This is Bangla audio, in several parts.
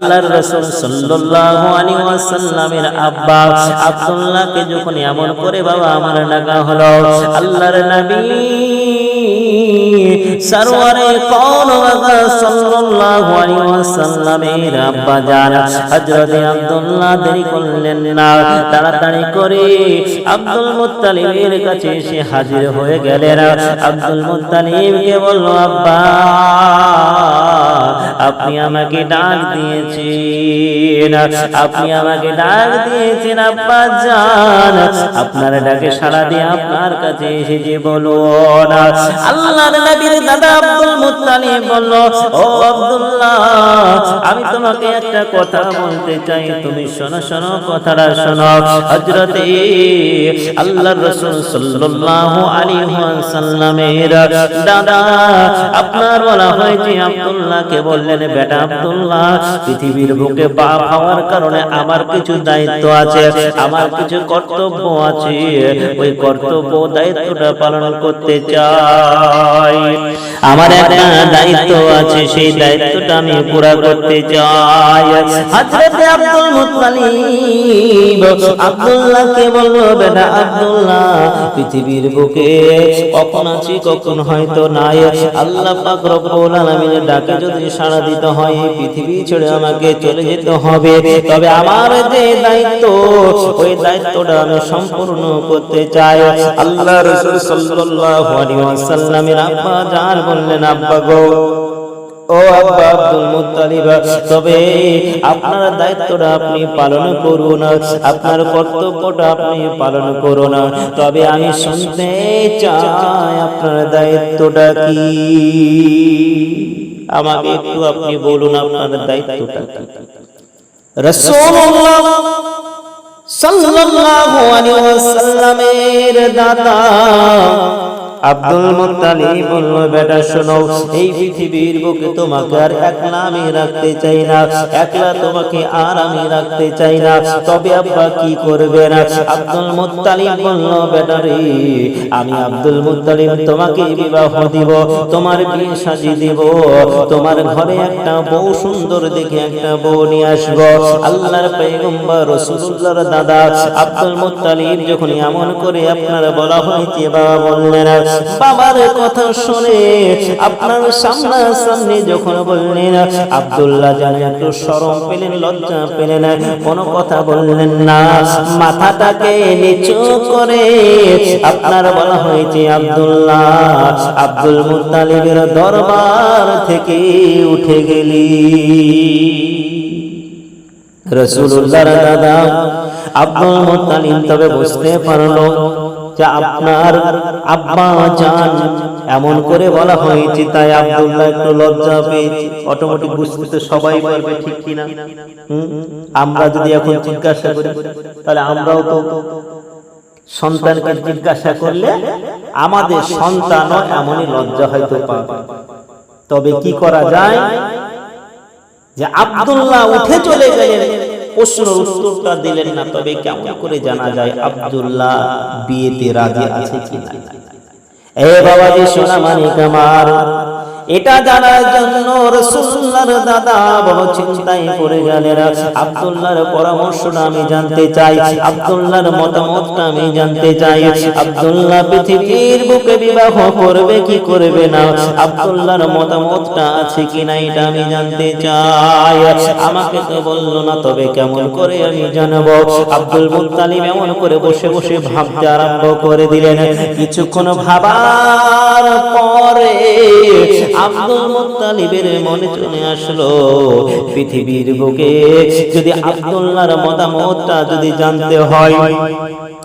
আল্লাহর রাসূল সাল্লাল্লাহু আলাইহি ওয়াসাল্লামের আব্বা আব্দুল্লাহকে যখন এমন করে, বাবা, আমার হলো আল্লাহর নবী সরওয়ারে সাল্লাল্লাহু আলাইহি ওয়াসাল্লামের আব্বা জান হযরত আব্দুল্লাহ দেরি করলেন না, তাড়াতাড়ি করে আব্দুল মুত্তালিবের কাছে এসে হাজির হয়ে গেলেন। আব্দুল মুত্তালিবকে বলল, আব্বা আপনি আমাকে ডাক দিয়েছেন, আপনি আমাকে ডাক দিয়েছেন, আব্বা জান। আপনার ডাকে সাড়া দিয়ে আপনার কাছে এসেছে বলুন। আল্লাহর নবীর দাদা আব্দুল মুত্তালিব বলল, ও আব্দুল্লাহ, আমি তোমাকে একটা কথা বলতে চাই। তুমি শোনো শোনো কথাটা, শোনো। হযরতে আল্লাহর রাসূল সাল্লাল্লাহু আলাইহি ওয়াসাল্লামের দাদা, আপনার বলা হয়েছে আব্দুল্লাহকে বললেন, বেটা আব্দুল্লাহ, পৃথিবীর বুকে পা হওয়ার কারণে আমার কিছু দায়িত্ব আছে, আমার কিছু কর্তব্য আছে। ওই কর্তব্য দায়িত্বটা পালন করতে চাই। আমার একটা দায়িত্ব আছে সেই দায়িত্বটা আমি পুরা করতে চাই। হযরত আব্দুল মুত্তালিব আব্দুল্লাহকে বলল বেটা আব্দুল্লাহ পৃথিবীর বুকে কখন আছি কখন হয়তো নাই। আল্লাহ পাক রব্বুল আলামিনের ডাকে যদি সাড়া দিতে হয় পৃথিবী ছেড়ে আমাকে চলে যেতে হবে। তবে আমার যে দায়িত্ব ওই দায়িত্বটা আমি সম্পূর্ণ করতে চাই। আল্লাহ রাসূল সাল্লাল্লাহু আলাইহি ওয়াসাল্লামের আব্বা জান বললেন, আব্বা গো, ও আব্বা আব্দুল মুত্তালিব, তবে আপনার দায়িত্বটা আপনি পালন করুন, আপনার কর্তব্যটা আপনি পালন করুন। তবে আমি শুনতে চাই আপনার দায়িত্বটা কি? আমাকে একটু আপনি বলুন আপনার দায়িত্বটা কি? রাসূলুল্লাহ সাল্লাল্লাহু আলাইহি ওয়াসাল্লামের দাদা আব্দুল মুত্তালিব বলল বেটা শোনো এই পৃথিবীর বুকে তোমাকে আর একলা আমি রাখতে চাই না একলা তোমাকে আর আমি রাখতে চাই না তবে আব্বা কি করবে না? আব্দুল মুত্তালিব বলল বেটা রে আমি আব্দুল মুত্তালিব তোমাকে বিবাহ দিব তোমার বিয়ে সাজি দিব তোমার ঘরে একটা বউ সুন্দর দেখে একটা বউ নিয়ে আসব। আল্লাহর পয়গম্বর রাসূলুল্লাহর দাদা আব্দুল মুত্তালিব যখন এমন করে আপনারা বলা হয়েছে বাবা বললেন বাবার কথা শুনে আপনার সামনা সামনে যখন বললেন, আব্দুল্লাহ জানে, একটু শরম পেলেন, লজ্জা পেলেন। কোনো কথা বললেন না। মাথাটাকে নিচু করে আপনার বলা হয়েছে, আব্দুল্লাহ, আব্দুল মুত্তালিবের দরবার থেকে উঠে গেলি। রসুল্লাহর দাদা আব্দুল মুত্তালিব তবে বুঝতে পারল যে আপনার আব্বা জান এমন করে বলা হয়েছে, তাই আব্দুল্লাহ একটু লজ্জা পেয়েছে। অটোমেটিক বুঝতে সবাই পারবে, ঠিক কিনা? আমরা যদি এখন জিজ্ঞাসা করি, তাহলে আমরাও তো সন্তানকে জিজ্ঞাসা করলে আমাদের সন্তানও এমনই লজ্জা হয়তো পাবে। তবে কি করা যায়? যে আব্দুল্লাহ উঠে চলে গেলেন। প্রশ্নের উত্তরটা দিলেন না, তবে কেমন করে জানা যায় আব্দুল্লাহ বিয়েতে রাজি আছে কিনা। এ বাবাজি সোনা মানিক আমার এটা জানার জন্য রসুল্লাহর দাদা বড় চিন্তায় পড়ে গেলেন। আব্দুল্লাহর পরামর্শটা আমি জানতে চাই, আব্দুল্লাহর মতামতটা আমি জানতে চাই। আব্দুল্লাহ পৃথিবীর বুকে বিবাহ করবে কি করবে না? আব্দুল্লাহর মতামতটা আছে কিনা এটা আমি জানতে চাই। আমাকে তো বলল, না, তবে কেমন করে আমি জানব? আব্দুল মুত্তালিব এমন করে বসে বসে ভাবতে আরম্ভ করে দিলেন। কিছুক্ষণ ভাবার পরে আব্দুল মুত্তালিবের মনে চলে আসলো পৃথিবীর বুকে। যদি আব্দুল্লাহর মতামতটা যদি জানতে হয়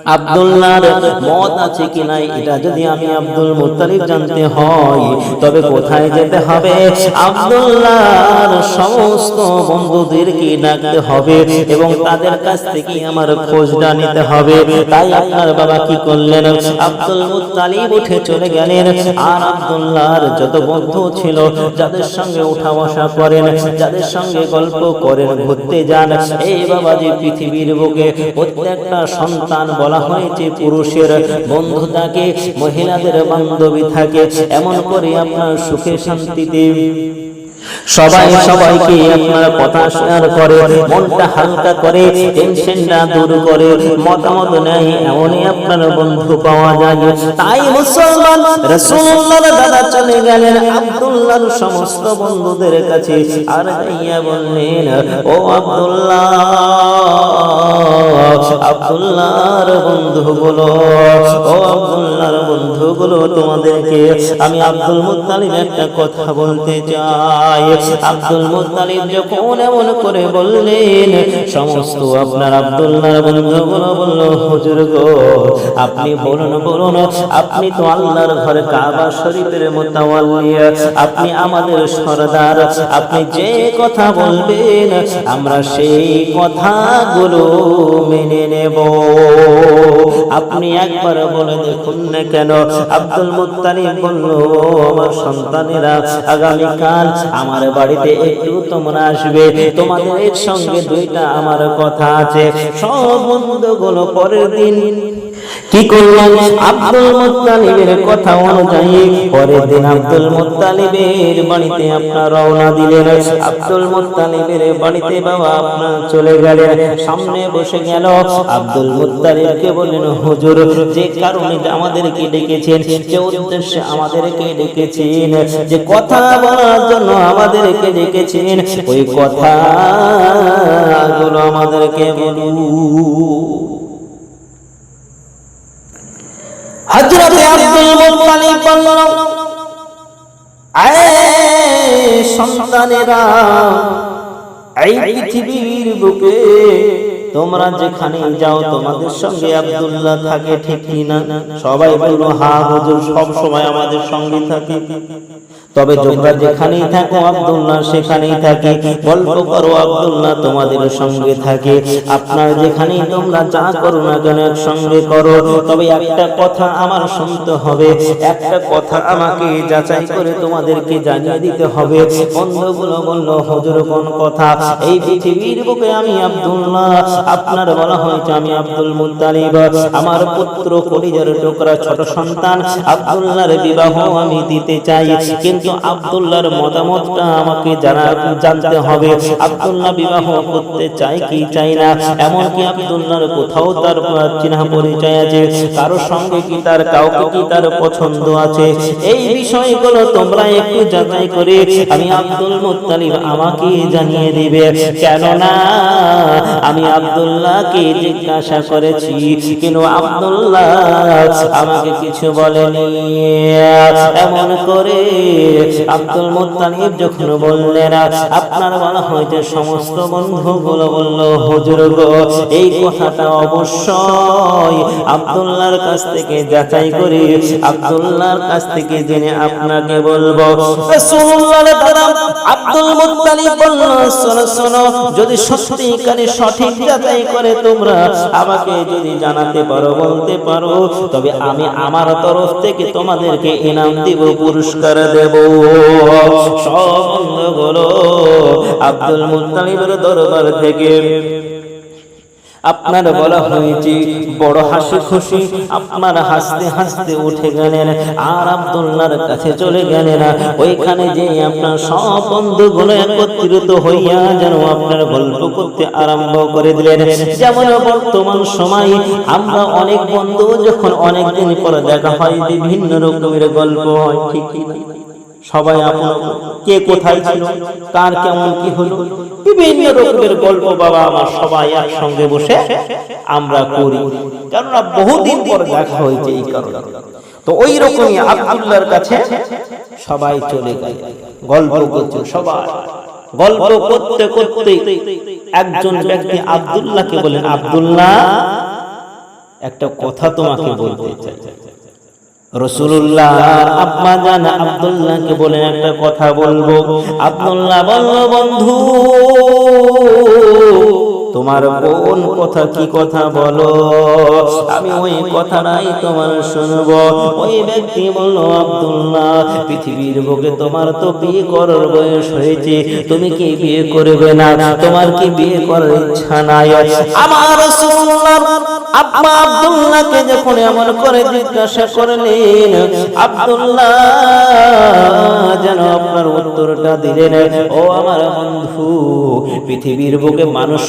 আব্দুল্লাহর মত আছে কি নাই এটা যদি আমি আব্দুল মুত্তালিব জানতে হয় তবে কোথায় যেতে হবে? আব্দুল্লাহর সমস্ত বন্ধুদেরকে ডাকতে হবে এবং তাদের কাছ থেকে আমার খোঁজটা নিতে হবে। তাই আপনার বাবা কি করলেন? আব্দুল মুত্তালিব উঠে চলে গেলেন আর আব্দুল্লাহর যত বন্ধু ছিল যাদের সঙ্গে উঠা বসা করেন যাদের সঙ্গে গল্প করেন ঘুরতে যান এই বাবাজি পৃথিবীর বুকে প্রত্যেকটা সন্তান বলা হয়েছে পুরুষের বন্ধু থাকে মহিলাদের বান্ধবী থাকে। এমন করে আপনার সুখে শান্তিতে সবাই সবাইকে আপনার কথা শেয়ার করে মনটা হালকা করে টেনশনটা দূর করে মতামত নেয় এমনই আপনার বন্ধু পাওয়া যায়। তাই মুসলমান রাসূলুল্লাহর দাদা চলে গেলেন আব্দুল্লাহর সমস্ত বন্ধুদের কাছে। আর যাইয়া বললেন ও আব্দুল্লাহ আব্দুল্লাহর বন্ধুগুলো ও আব্দুল্লাহর বন্ধুগুলো তোমাদেরকে আমি আব্দুল মুত্তালিব একটা কথা বলতে চাই। আব্দুল মুত্তালিব যখন এমন করে বললেন, সমস্ত আপনার আব্দুল্লাহর বন্ধুগুলো বলল, হুজুর গো, আপনি বলুন বলুন, আপনি তো আল্লাহর ঘরে কাবা শরীফের মোতাওয়াল্লি আপনি আমাদের সরদার, আপনি যে কথা বলবেন, আমরা সেই কথাগুলো মেনে নেব। আপনি একবার বলে দেখুন না কেন, আব্দুল মুত্তালিব বলল, আমার সন্তানেরা আগামীকাল আমার বাড়িতে একটু তোমরা আসবে। তোমাদের সঙ্গে দুইটা আমার কথা আছে। সব বন্ধুগুলো পরের দিন কি করলেন? আব্দুল মুত্তালিবের কথা অনুযায়ী পরের দিন আব্দুল মুত্তালিবের বাড়িতে আপনার রওনা দিলেন। আব্দুল মুত্তালিবের বাড়িতে বাবা আপনার চলে গেলেন। সামনে বসে গেল। আব্দুল মুত্তালিবকে বললেন, হুজুর, যে কারণে আমাদেরকে ডেকেছেন, যে উদ্দেশ্যে আমাদেরকে ডেকেছেন, যে কথা বলার জন্য আমাদেরকে ডেকেছেন, ওই কথা গুলো আমাদেরকে বলুন হযরত আব্দুল মুত্তালিব বলল আয় সন্তানেরা এই পৃথিবীর বুকে তোমরা যেখানে যাও তোমাদের সঙ্গে আব্দুল্লাহ থাকে ঠিক না সবাই বলল হা হুজুর সব সময় আমাদের সঙ্গে থাকে। তবে তোমরা যেখানেই থাকো আব্দুল্লাহ সেখানেই থাকে। গল্প করো আব্দুল্লাহ তোমাদের সঙ্গে থাকে। আপনার যেখানেই তোমরা যা করো না কেন সঙ্গে করো। তবে একটা কথা আমার শুনতে হবে। একটা কথা আমাকে যাচাই করে তোমাদেরকে জানিয়ে দিতে হবে। বন্ধুগুলো বলল হজুর কোন কথা এই পৃথিবীর বুকে আমি আব্দুল্লাহ আপনার বলা হয়েছে, আমি আব্দুল মুত্তালিব, আমার পুত্র কলিজার টুকরা, ছোট সন্তান, আব্দুল্লাহর বিবাহ আমি দিতে চাই। কিন্তু আব্দুল্লাহর মতামতটা আমাকে জানা জানতে হবে। আব্দুল্লাহ বিবাহ করতে চাই কি চাই না? এমনকি আব্দুল্লাহর কোথাও তার চিহ্ন পরিচয় আছে। কারও সঙ্গে কি তার, কাউকে কি তার পছন্দ আছে? এই বিষয়গুলো তোমরা একটু যাচাই করে আমি আব্দুল মুত্তালিব আমাকে জানিয়ে দিবে। কেননা, আমি আব্দুল্লাহকে জিজ্ঞাসা করেছি কিন্তু আব্দুল্লাহ আমাকে কিছু বলেনি? এমন করে আব্দুল যখন বললেন, আপনার বলা সমস্ত বন্ধুগুলো বলল, হুজুর এই কথাটা অবশ্যই আব্দুল্লাহর কাছ থেকে যাচাই করে, আব্দুল্লাহর কাছ থেকে জেনে আপনাকে বলব। আব্দুল বলল, শোনো শোনো, যদি সত্যিকারে সঠিক যাচাই করে তোমরা আমাকে যদি জানাতে পারো, বলতে পারো, তবে আমি আমার তরফ থেকে তোমাদেরকে ইনাম দিব, পুরস্কার দেব। সব বন্ধ করো আব্দুল মুতালিবের দরবার থেকে আপনার বলা হয়েছে বড় হাসি খুশি আপনার হাসতে হাসতে উঠে গেলেন। আর আব্দুল্লাহর কাছে চলে গেলেন। ওইখানে যে আপনার সব বন্ধুগুলো একত্রিত হইয়া যেন আপনার গল্প করতে আরম্ভ করে দিলেন। যেমন বর্তমান সময় আমরা অনেক বন্ধু যখন অনেক দিন পরে দেখা হয় বিভিন্ন রকমের গল্প হয় ঠিক? সবাই আপন কে কোথায় ছিল? কার কেমন কি হলো? বিভিন্ন রকমের গল্প বাবা আমার সবাই একসঙ্গে বসে আমরা করি। কেননা বহুদিন পর দেখা হয়েছে এই কারণে। তো ওই রকমই আব্দুল্লাহর কাছে সবাই চলে গেল। গল্প করছে সবাই। গল্প করতে করতে একজন ব্যক্তি আব্দুল্লাহকে বলেন আব্দুল্লাহ একটা কথা তোমাকে বলতে চাই। রসুল্লাহ আব্বা জান আবদুল্লাহকে বলে একটা কথা বলব। আব্দুল্লাহ বলল বন্ধু তোমার কোন কথা কি কথা বলো? আমি ওই কথাটাই তোমার শুনব। ওই ব্যক্তি বলল, আব্দুল্লাহ, পৃথিবীর বুকে তোমার তো বিয়ে করার বয়স হয়েছে। তুমি কি বিয়ে করবে না? তোমার কি বিয়ে করার ইচ্ছা নাই? আমার আব্বা আব্দুল্লাহকে যখন এমন করে জিজ্ঞাসা করলেন, আব্দুল্লাহ, যেন আপনার উত্তরটা দিলেন। ও আমার বন্ধু, পৃথিবীর বুকে মানুষ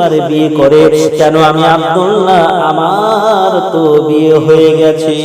কয়বার বিয়ে করে কেন আমি আব্দুল্লাহ আমার তো বিয়ে হয়ে গেছে?